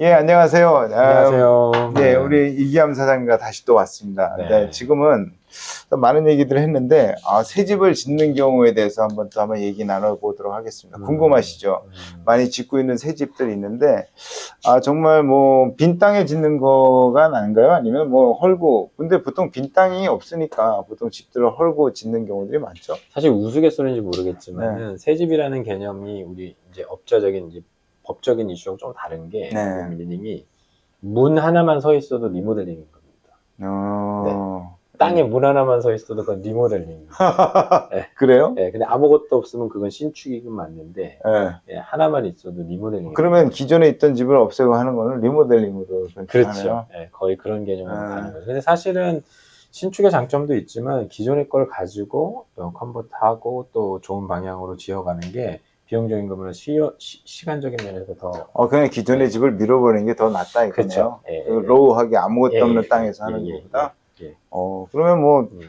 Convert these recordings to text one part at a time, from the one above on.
예, 안녕하세요. 아, 안녕하세요. 네, 우리 이기암 사장님과 다시 또 왔습니다. 네. 네, 지금은 또 많은 얘기들을 했는데, 아, 새 집을 짓는 경우에 대해서 한번 또 한번 얘기 나눠보도록 하겠습니다. 음. 궁금하시죠? 음. 많이 짓고 있는 새 집들이 있는데, 아, 정말 뭐, 빈 땅에 짓는 거가 나은가요? 아니면 뭐, 헐고, 근데 보통 빈 땅이 없으니까 보통 집들을 헐고 짓는 경우들이 많죠. 사실 우스갯소리인지 모르겠지만 새 집이라는 개념이 우리 이제 업자적인 이제 법적인 이슈랑 좀 다른 게 네. 미닝이 문 하나만 서 있어도 리모델링인 겁니다. 어, 땅에 문 하나만 서 있어도 그건 리모델링입니다. 그래요? 예, 근데 아무것도 없으면 그건 신축이긴 맞는데 예. 예, 하나만 있어도 리모델링. 그러면 기존에 있던 집을 없애고 하는 거는 리모델링으로 그렇죠. 예, 거의 그런 개념으로 아. 가는 거죠. 근데 사실은 신축의 장점도 있지만 기존의 걸 가지고 또 컨버트하고 또 좋은 방향으로 지어가는 게 비용적인 것보다 시, 시, 간적인 면에서 더 어, 그냥 기존의 집을 밀어버리는 게 더 낫다 이거네요. 그렇죠. 예, 그 예. 로우하게 아무것도 예, 없는 예, 땅에서 예, 하는 예, 것보다. 예, 예. 어, 그러면 뭐 음.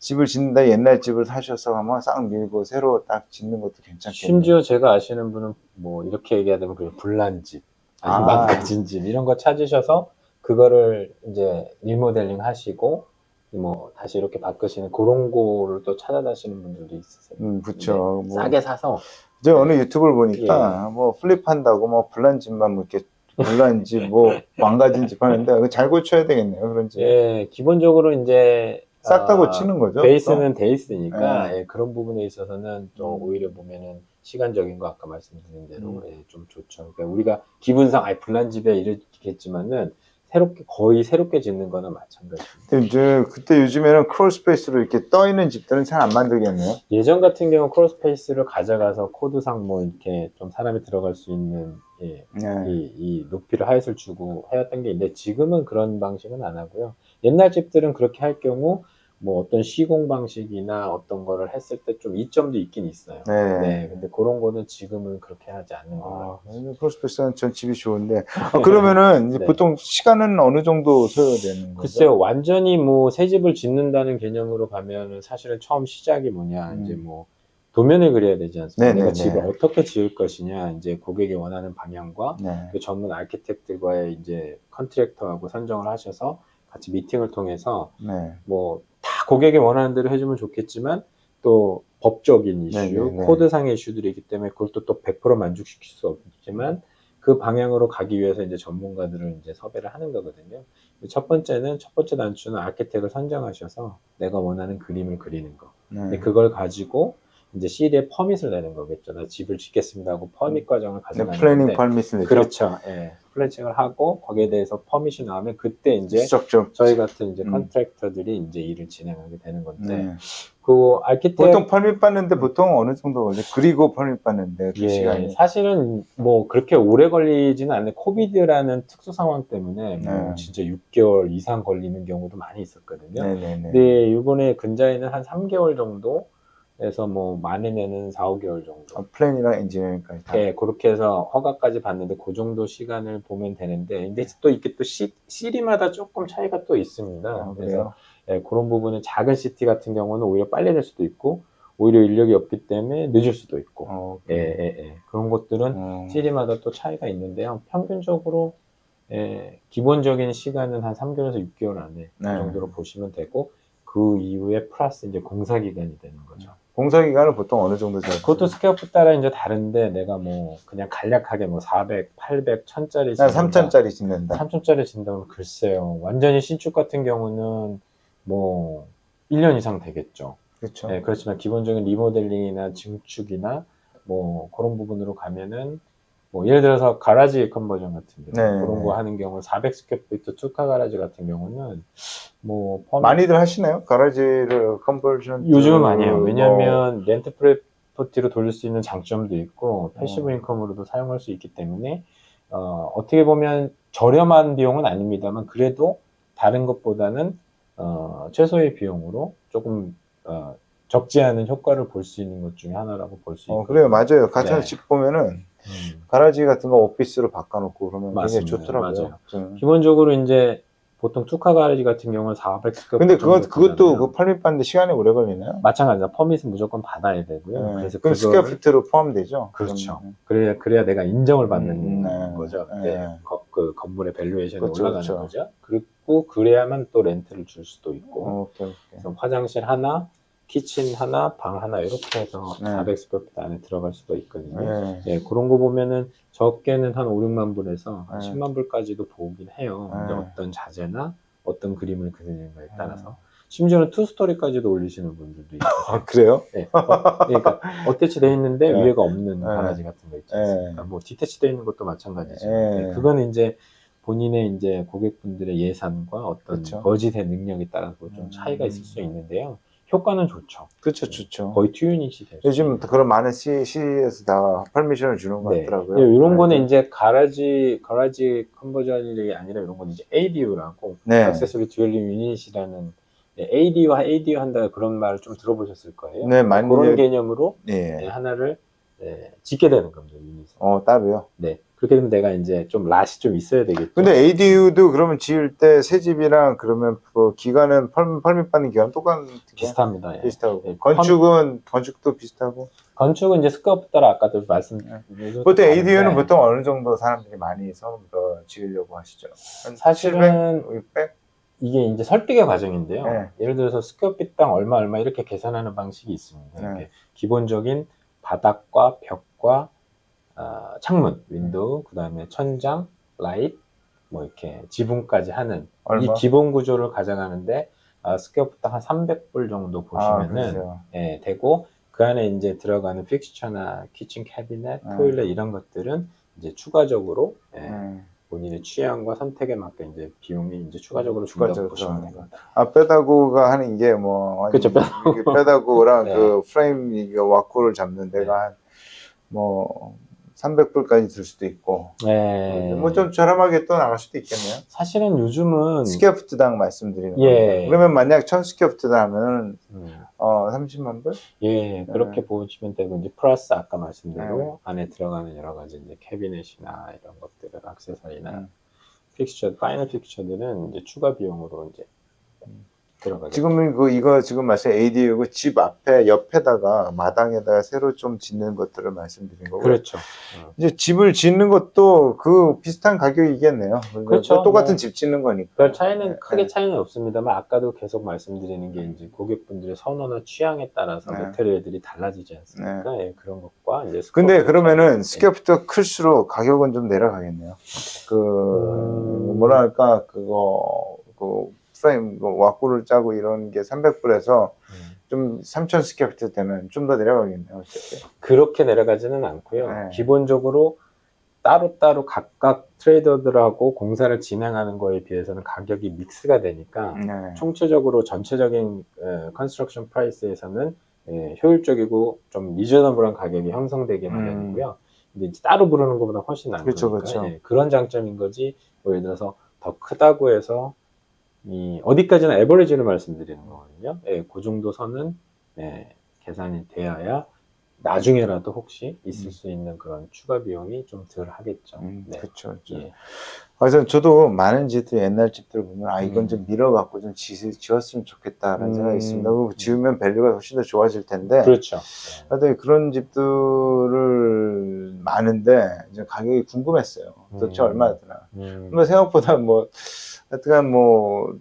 집을 짓는다 옛날 집을 사셔서 한번 싹 밀고 새로 딱 짓는 것도 괜찮겠네요. 심지어 제가 아시는 분은 뭐 이렇게 얘기하자면 그 불난 집, 아니 아. 망가진 집 이런 거 찾으셔서 그거를 이제 리모델링 하시고 뭐 다시 이렇게 바꾸시는 그런 거를 또 찾아다시는 분들도 있으세요. 음. 네, 뭐, 싸게 사서 저 어느 유튜브를 보니까 예. 뭐 플립한다고 뭐 불난 집만 뭐 이렇게 불난 집, 뭐 망가진 집 하는데 그거 잘 고쳐야 되겠네요. 그런 집. 예, 기본적으로 이제 싹다 아, 고치는 거죠. 베이스는 돼 있으니까 네. 예, 그런 부분에 있어서는 또 음. 오히려 보면은 시간적인 거 아까 말씀드린 대로 음. 예, 좀 좋죠. 그러니까 우리가 기분상 아이 불난 집에 이렇겠지만은 새롭게 거의 새롭게 짓는 거나 마찬가지입니다. 근데 이제 그때 요즘에는 크롤 스페이스로 이렇게 떠 있는 집들은 잘 안 만들겠네요. 예전 같은 경우 크로스페이스를 가져가서 코드상 뭐 이렇게 좀 사람이 들어갈 수 있는 예, 네. 이, 이 높이를 하이트를 주고 해왔던 게 있는데 지금은 그런 방식은 안 하고요. 옛날 집들은 그렇게 할 경우 뭐 어떤 시공 방식이나 어떤 거를 했을 때 좀 이점도 있긴 있어요. 네. 네, 근데 그런 거는 지금은 그렇게 하지 않는 아, 거예요. 크롤 스페이스는 전 집이 좋은데. 아, 그러면은 네. 보통 시간은 어느 정도 소요되는 거죠? 글쎄요, 완전히 뭐 새 집을 짓는다는 개념으로 가면은 사실은 처음 시작이 뭐냐, 음. 이제 뭐 도면을 그려야 되지 않습니까? 네네네. 내가 집을 어떻게 지을 것이냐, 이제 고객이 원하는 방향과 네. 그 전문 아키텍트과의 이제 컨트랙터하고 선정을 하셔서 같이 미팅을 통해서 네. 뭐다 고객이 원하는 대로 해주면 좋겠지만 또 법적인 이슈, 네네네. 코드상의 이슈들이 있기 때문에 그걸 또, 또100% 만족시킬 수 없지만 그 방향으로 가기 위해서 이제 전문가들을 이제 섭외를 하는 거거든요. 첫 번째는 첫 번째 단추는 아키텍을 선정하셔서 내가 원하는 그림을 그리는 거. 네. 근데 그걸 가지고 이제 CD에 퍼밋을 내는 거겠죠. 나 집을 짓겠습니다 하고 퍼밋 과정을 네, 가져가는 플래닝 건데 퍼미스 내죠. 그렇죠. 예. 플래칭을 하고 거기에 대해서 퍼밋이 나오면 그때 이제 좀. 저희 같은 이제 음. 컨트랙터들이 이제 일을 진행하게 되는 건데 네. 그 아키텍 보통 퍼밋 받는데 보통 어느 정도 걸려? 그리고 퍼밋 받는데 그 예, 시간이. 사실은 뭐 그렇게 오래 걸리지는 않는데 코비드라는 특수 상황 때문에 뭐 네. 진짜 6개월 이상 걸리는 경우도 많이 있었거든요. 네 네 네. 근데 이번에 근자에는 한 3개월 정도 에서 뭐 많으면은 4, 5개월 정도. 어, 플랜이랑 엔지니어링까지 다. 예, 그렇게 해서 허가까지 받는데 그 정도 시간을 보면 되는데 근데 또 이게 또 시, 시리마다 조금 차이가 또 있습니다. 아, 그래서? 예, 그런 부분은 작은 시티 같은 경우는 오히려 빨리 될 수도 있고 오히려 인력이 없기 때문에 늦을 수도 있고 어, 예, 예, 예. 그런 것들은 어. 시리마다 또 차이가 있는데요. 평균적으로 예, 기본적인 시간은 한 3개월에서 6개월 안에 네. 그 정도로 보시면 되고 그 이후에 플러스 이제 공사 기간이 되는 거죠. 공사 기간은 보통 어느 정도 잡아요? 그것도 스퀘어풋 따라 이제 다른데 내가 뭐 그냥 간략하게 뭐 400, 800, 1000짜리 난 3천짜리 짓는다. 3천짜리 진다면 글쎄요. 완전히 신축 같은 경우는 뭐 1년 이상 되겠죠. 그렇죠. 네, 그렇지만 기본적인 리모델링이나 증축이나 뭐 그런 부분으로 가면은 뭐 예를 들어서 가라지 컨버전 같은 경우 네. 그런 거 하는 경우 400스퀘어피트 투카 가라지 같은 경우는 뭐 펌- 많이들 하시나요? 가라지를 컨버전. 요즘은 많이 해요. 뭐 왜냐하면 렌트 프로퍼티로 돌릴 수 있는 장점도 있고 패시브 어. 인컴으로도 사용할 수 있기 때문에 어, 어떻게 보면 저렴한 비용은 아닙니다만 그래도 다른 것보다는 어, 최소의 비용으로 조금 어, 적지 않은 효과를 볼 수 있는 것 중에 하나라고 볼 수 있고 어, 그래요. 맞아요. 가짜 네. 집 보면은 음. 가라지 같은 거 오피스로 바꿔놓고 그러면 굉장히 맞습니다. 좋더라고요. 맞아요. 음. 기본적으로 이제 보통 투카 가라지 같은 경우는 400스퀘어 근데 그거, 그것도 그 팔립 받는데 시간이 오래 걸리나요? 마찬가지다. 퍼밋은 무조건 받아야 되고요. 네. 그래서 그럼 그거를 스퀘어 피트로 포함되죠? 그렇죠. 그러면. 그래야, 그래야 내가 인정을 받는 음, 네. 거죠. 네. 네. 거- 그 건물의 밸류에이션이 그렇죠, 올라가는 그렇죠. 거죠. 그리고 그래야만 또 렌트를 줄 수도 있고 어, 오케이, 오케이. 그래서 화장실 하나, 키친 하나, 방 하나 이렇게 해서 네. 400스퀘어피트 안에 들어갈 수도 있거든요. 네. 예, 그런 거 보면은 적게는 한 5, 6만 불에서 한 네. 10만 불까지도 보긴 해요. 네. 어떤 자재나 어떤 그림을 그리는가에 따라서. 심지어는 투스토리까지도 올리시는 분들도 있어요. 아, 그래요? 네. 어, 그러니까 어태치 돼 있는데 네. 위에가 없는 네. 바라지 같은 거 있지 네. 않습니까? 뭐 디태치 돼 있는 것도 마찬가지죠. 네. 네, 그거는 이제 본인의 이제 고객분들의 예산과 어떤 그렇죠. 버짓의 능력에 따라서 좀 음. 차이가 있을 수 있는데요. 효과는 좋죠. 그렇죠, 좋죠. 거의 튜유닛이 되죠. 요즘 그런 많은 C, C에서 다 퍼미션을 주는 것 네. 같더라고요. 이런 거는 네. 이제 가라지 가라지 컨버전이 아니라 이런 거는 이제 ADU라고 네. 액세서리 듀얼링 유닛이라는 ADU와 ADU 한다 그런 말을 좀 들어보셨을 거예요. 네, 많이 그런 개념으로 예. 네, 하나를 네, 짓게 되는 겁니다. 유닛을. 어, 따로요. 네. 그렇게 되면 내가 이제 좀 랏이 좀 있어야 되겠죠. 근데 ADU도 그러면 지을 때 새 집이랑 그러면 그 기간은 펄, 펄밋 받는 기간 똑같은 비슷합니다. 예. 비슷하고 네, 건축은 건축도 비슷하고 건축은 이제 스퀘어풋 따라 아까도 말씀. 보통 ADU는 네. 보통 어느 정도 사람들이 많이 처음부터 지으려고 하시죠. 한 사실은 700, 600? 이게 이제 설득의 과정인데요. 네. 예를 들어서 스퀘어핏당 얼마 얼마 이렇게 계산하는 방식이 있습니다. 네. 이렇게 기본적인 바닥과 벽과 아, 창문, 윈도우, 그 다음에 천장, 라이트, 뭐 이렇게 지붕까지 하는 얼마? 이 기본 구조를 가져가는데 아, 스퀘어풋당 한 300불 정도 아, 보시면은 그러세요. 예, 되고 그 안에 이제 들어가는 픽스처나 키친 캐비넷, 네. 토일렛 이런 것들은 이제 추가적으로 예, 음. 본인의 취향과 선택에 맞게 이제 비용이 이제 추가적으로 준다고 추가적으로 보시면 됩니다. 아, 뼈다구가 하는 게 뭐. 그쵸, 뼈다구. 뼈다구랑 네. 그 프레임, 이게 와꾸를 잡는 데가 한 뭐, 300불까지 들 수도 있고. 네. 뭐 좀 저렴하게 또 나갈 수도 있겠네요. 사실은 요즘은 스퀘어푸트당 말씀드리는 예. 거예요. 그러면 만약 1000 스퀘어푸트당 하면 음, 어 30만 불? 예 그렇게 네. 보시면 되고 이제 플러스 아까 말씀대로 안에 들어가는 여러 가지 이제 캐비넷이나 이런 것들을 액세서리나 음. 픽처 파이널 픽처들은 이제 추가 비용으로 이제 들어가죠. 지금은 그 이거 지금 말씀 ADU고 집 앞에 옆에다가 마당에다가 새로 좀 짓는 것들을 말씀드린 거고. 그렇죠. 이제 집을 짓는 것도 그 비슷한 가격이겠네요. 그렇죠. 똑같은 뭐. 집 짓는 거니까. 별 차이는 네, 크게 네. 차이는 없습니다만 아까도 계속 말씀드리는 게 이제 고객분들의 선호나 취향에 따라서 네. 메테리얼들이 달라지지 않습니까? 예, 그런 것과 이제 근데 그러면은 네. 스퀘어푸트가 클수록 가격은 좀 내려가겠네요. 그 음. 뭐랄까 그거 그 프레임 그 와꾸를 짜고 이런 게 300불에서 음. 좀3,000 스퀘어푸트 되면 좀 더 내려가겠네요. 어쨌든. 그렇게 내려가지는 않고요. 네. 기본적으로 따로따로 각각 트레이더들하고 공사를 진행하는 거에 비해서는 가격이 믹스가 되니까 네. 총체적으로 전체적인 컨스트럭션 프라이스에서는 예, 효율적이고 좀 리저너블한 가격이 형성되기 음. 마련이고요. 근데 이제 따로 부르는 것보다 훨씬 나으니까 그렇죠, 그렇죠. 예, 그런 장점인 거지. 뭐 예를 들어서 더 크다고 해서 이 어디까지나 에버리지를 말씀드리는 거거든요. 예, 그 정도 선은 예, 계산이 되어야 나중에라도 혹시 있을 음. 수 있는 그런 추가 비용이 좀 덜 하겠죠. 음, 네. 그렇죠. 그렇죠. 예. 그래서 저도 많은 집들 옛날 집들 보면 아 이건 음. 좀 밀어갖고 좀 지, 지었으면 좋겠다라는 음. 생각이 있습니다. 그리고 지으면 밸류가 훨씬 더 좋아질 텐데. 그렇죠. 하여튼 그런 집들을 많은데 이제 가격이 궁금했어요. 도대체 음. 얼마나 드나. 음. 근데 생각보다 뭐 하여튼간 뭐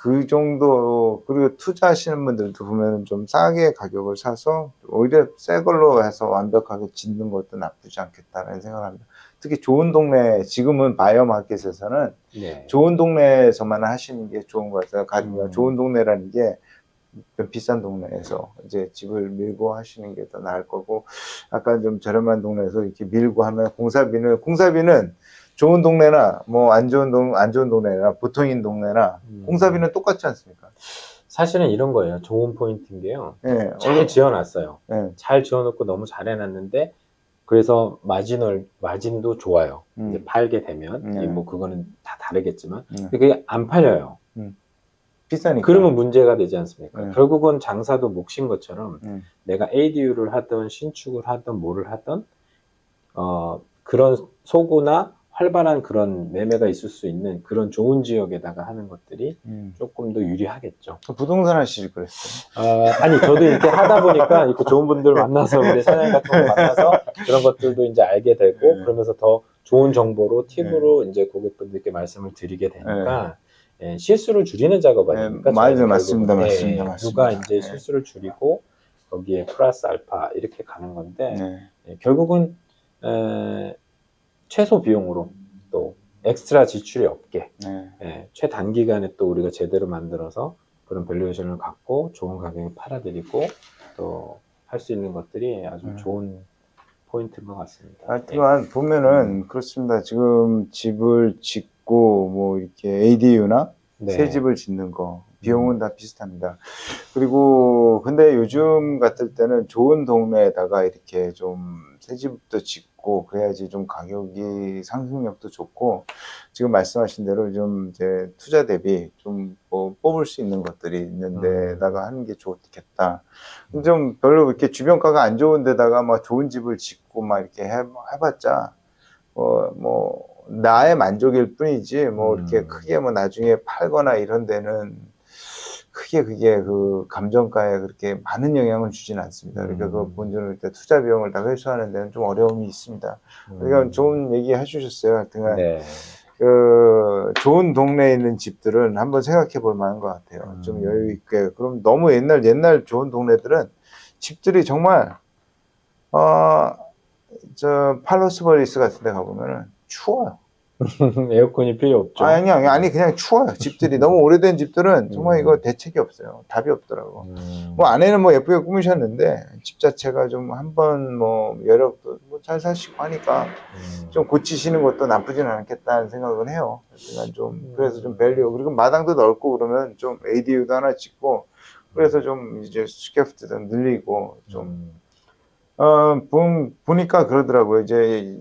그 정도 그리고 투자하시는 분들도 보면 좀 싸게 가격을 사서 오히려 새 걸로 해서 완벽하게 짓는 것도 나쁘지 않겠다는 생각을 합니다. 특히 좋은 동네 지금은 바이오 마켓에서는 네. 좋은 동네에서만 하시는 게 좋은 것 같아요. 가- 음. 좋은 동네라는 게좀 비싼 동네에서 이제 집을 밀고 하시는 게 더 나을 거고, 약간 좀 저렴한 동네에서 이렇게 밀고 하면 공사비는, 공사비는 좋은 동네나 뭐 안 좋은 동, 안 좋은 동네나 보통인 동네나 음. 공사비는 똑같지 않습니까? 사실은 이런 거예요. 좋은 포인트인 게요. 예, 잘 지어놨어요. 예, 잘 지어놓고 너무 잘 해놨는데 그래서 마진을 마진도 좋아요. 음. 이제 팔게 되면 네. 이뭐 그거는 다 다르겠지만 음. 근데 그게 안 팔려요. 비싸니까. 그러면 문제가 되지 않습니까? 네. 결국은 장사도 몫인 것처럼 음. 내가 ADU를 하든 신축을 하든 뭐를 하든 어 그런 소구나 활발한 그런 매매가 있을 수 있는 그런 좋은 지역에다가 하는 것들이 음. 조금 더 유리하겠죠. 저 부동산 하시길 그랬어요. 아, 아니 저도 이렇게 하다 보니까 이렇게 좋은 분들 만나서 우리 사장님 같은 분 만나서 그런 것들도 이제 알게 되고 네. 그러면서 더 좋은 정보로 팁으로 이제 고객분들께 말씀을 드리게 되니까 예, 실수를 줄이는 작업 아닙니까? 네, 맞아요. 맞습니다. 맞습니다. 예, 맞습니다. 누가 이제 네. 실수를 줄이고 거기에 플러스 알파 이렇게 가는 건데 네. 예, 결국은 에, 최소 비용으로 또 엑스트라 지출이 없게 네. 예, 최단기간에 또 우리가 제대로 만들어서 그런 밸류에이션을 갖고 좋은 가격에 팔아드리고 또 할 수 있는 것들이 아주 음. 좋은 포인트인 것 같습니다. 하여튼간 보면은 그렇습니다. 지금 집을 짓고 뭐 이렇게 ADU나 네. 새 집을 짓는 거 비용은 다 비슷합니다. 그리고 근데 요즘 같을 때는 좋은 동네에다가 이렇게 좀 새 집도 짓고 그래야지 좀 가격이 상승력도 좋고 지금 말씀하신 대로 좀 이제 투자 대비 좀 뭐 뽑을 수 있는 것들이 있는데다가 하는 게 좋겠다. 좀 별로 이렇게 주변가가 안 좋은 데다가 막 좋은 집을 짓고 막 이렇게 해, 해봤자 어, 뭐 나의 만족일 뿐이지 뭐 이렇게 음. 크게 뭐 나중에 팔거나 이런 데는 크게 그게 그 감정가에 그렇게 많은 영향을 주지는 않습니다. 그러니까 음. 그 본전을 때 투자 비용을 다 회수하는 데는 좀 어려움이 있습니다. 음. 그러니까 좋은 얘기 해주셨어요. 하여튼간 네. 그 좋은 동네에 있는 집들은 한번 생각해 볼 만한 것 같아요. 음. 좀 여유 있게. 그럼 너무 옛날 옛날 좋은 동네들은 집들이 정말 어저 팔로스버리스 같은 데 가보면은 추워요. 에어컨이 필요 없죠. 아니 아니 아니 그냥 추워요. 집들이 너무 오래된 집들은 정말 음. 이거 대책이 없어요. 답이 없더라고. 음. 뭐 안에는 뭐 예쁘게 꾸미셨는데 집 자체가 좀 한번 뭐 여력도 뭐 잘 사시고 하니까 음. 좀 고치시는 것도 나쁘지는 않겠다는 생각은 해요. 그러니까 좀 음. 그래서 좀 밸류 그리고 마당도 넓고 그러면 좀 ADU도 하나 짓고 그래서 좀 이제 스케프트도 늘리고 좀 음. 어, 보, 보니까 그러더라고요. 이제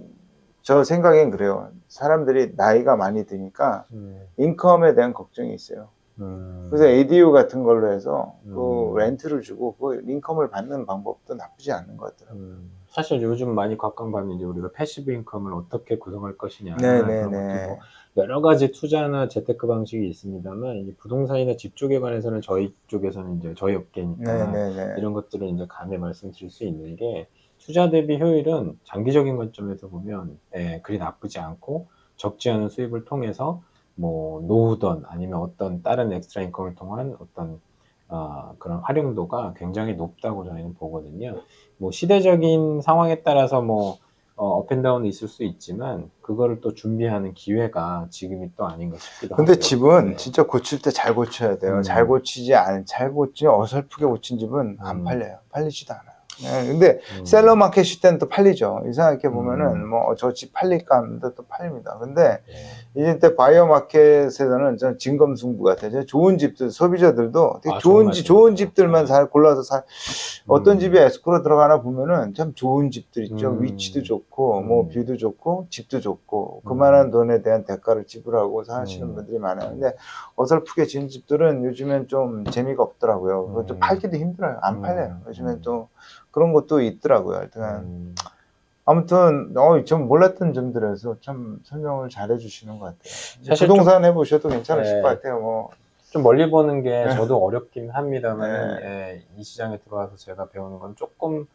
저 생각엔 그래요. 사람들이 나이가 많이 드니까 음. 인컴에 대한 걱정이 있어요. 음. 그래서 ADU 같은 걸로 해서 그 음. 렌트를 주고 그 인컴을 받는 방법도 나쁘지 않은 것 같더라고요. 음, 사실 요즘 많이 각광받는 이제 우리가 패시브 인컴을 어떻게 구성할 것이냐 네네네. 그런 것도 뭐 여러 가지 투자나 재테크 방식이 있습니다만 부동산이나 집 쪽에 관해서는 저희 쪽에서는 이제 저희 업계니까 네네네. 이런 것들을 이제 감히 말씀드릴 수 있는 게 투자 대비 효율은 장기적인 관점에서 보면 예, 그리 나쁘지 않고 적지 않은 수입을 통해서 뭐 노후든 아니면 어떤 다른 엑스트라 인컴을 통한 어떤 아, 그런 활용도가 굉장히 높다고 저희는 보거든요. 뭐 시대적인 상황에 따라서 뭐 어, 업앤다운이 있을 수 있지만 그거를 또 준비하는 기회가 지금이 또 아닌가 싶기도 하고요. 근데 집은 네. 진짜 고칠 때 잘 고쳐야 돼요. 음. 잘 고치지 않, 잘 고치 어설프게 고친 집은 안 음. 팔려요. 팔리지도 않아요. 네, 근데 음. 셀러 마켓일 때는 또 팔리죠. 이상하게 보면은 음. 뭐저 집 팔릴까 하는데 또 팔립니다. 근데 예. 이제 때 바이오 마켓에서는 전 진검승부 같아요. 좋은 집들 소비자들도 되게 아, 좋은 집. 좋은 집들만 네. 잘 골라서 사 어떤 음. 집에 에스코로 들어가나 보면은 참 좋은 집들 있죠. 음. 위치도 좋고 뭐 음. 뷰도 좋고 집도 좋고 음. 그만한 돈에 대한 대가를 지불하고 사시는 음. 분들이 많아요. 근데 어설프게 지은 집들은 요즘엔 좀 재미가 없더라고요. 그것도 음. 팔기도 힘들어요. 안 음. 팔려요. 요즘엔 음. 또 그런 것도 있더라고요. 하여튼 음. 아무튼 어, 좀 몰랐던 점들에서 참 설명을 잘 해주시는 것 같아요. 사실 부동산 해보셔도 괜찮으실 네. 것 같아요. 뭐 좀 멀리 보는 게 네. 저도 어렵긴 합니다만 네. 예, 이 시장에 들어와서 제가 배우는 건 조금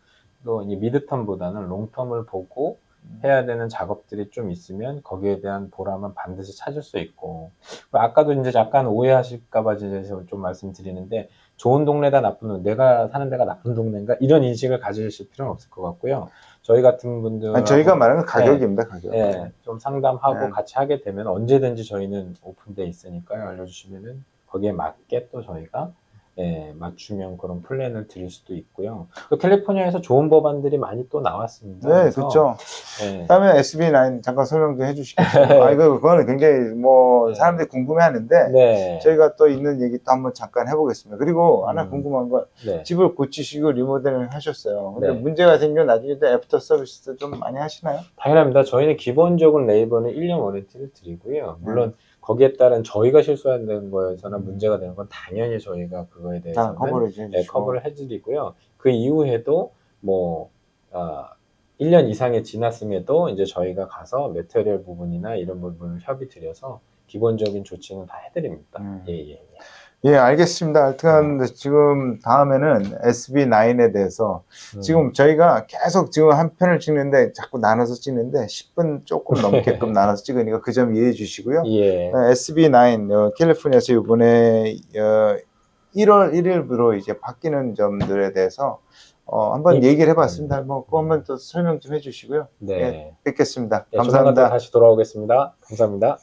더 이 미드텀보다는 롱텀을 보고 해야 되는 작업들이 좀 있으면 거기에 대한 보람은 반드시 찾을 수 있고 아까도 이제 약간 오해하실까봐 이제 좀 말씀드리는데 좋은 동네다 나쁜 내가 사는 데가 나쁜 동네인가 이런 인식을 가지실 필요는 없을 것 같고요 저희 같은 분들 아니, 저희가 말하는 건 가격입니다. 가격. 예, 좀 상담하고 네. 같이 하게 되면 언제든지 저희는 오픈돼 있으니까요. 알려주시면은 거기에 맞게 또 저희가 예, 맞춤형 그런 플랜을 드릴 수도 있고요. 또 캘리포니아에서 좋은 법안들이 많이 또 나왔습니다. 네, 그래서, 그렇죠. 예, 그다음에 SB9 잠깐 설명 좀 해주시겠어요? 아, 이거 그거는 굉장히 뭐 네. 사람들이 궁금해하는데 네, 저희가 또 있는 얘기 또 한번 잠깐 해보겠습니다. 그리고 하나 음. 궁금한 건 네. 집을 고치시고 리모델링 하셨어요. 근데 네. 문제가 생겨 나중에 또 애프터 서비스도 좀 많이 하시나요? 당연합니다. 저희는 기본적인 레이버는 1년 워런티를 드리고요. 물론 거기에 따른 저희가 실수하는 거에서나 음. 문제가 되는 건 당연히 저희가 그거에 다 대해서는 커버리지 네. 커버를 해드리고요. 그 이후에도 뭐 어, 1년 이상이 지났음에도 이제 저희가 가서 메테리얼 부분이나 이런 부분을 협의 드려서 기본적인 조치는 다 해드립니다. 음. 예, 예, 예. 예, 알겠습니다. 하여튼 지금 다음에는 SB9에 대해서 음. 지금 저희가 계속 지금 한 편을 찍는데 자꾸 나눠서 찍는데 10분 조금 넘게끔 나눠서 찍으니까 그 점 이해해 주시고요. 예. SB9 어, 캘리포니아에서 이번에 어, 1월 1일부로 이제 바뀌는 점들에 대해서 어, 한번 이- 얘기를 해봤습니다. 뭐 그거 한번 또 설명 좀 해주시고요. 네. 뵙겠습니다. 예, 조만간 또 감사합니다. 다시 돌아오겠습니다. 감사합니다.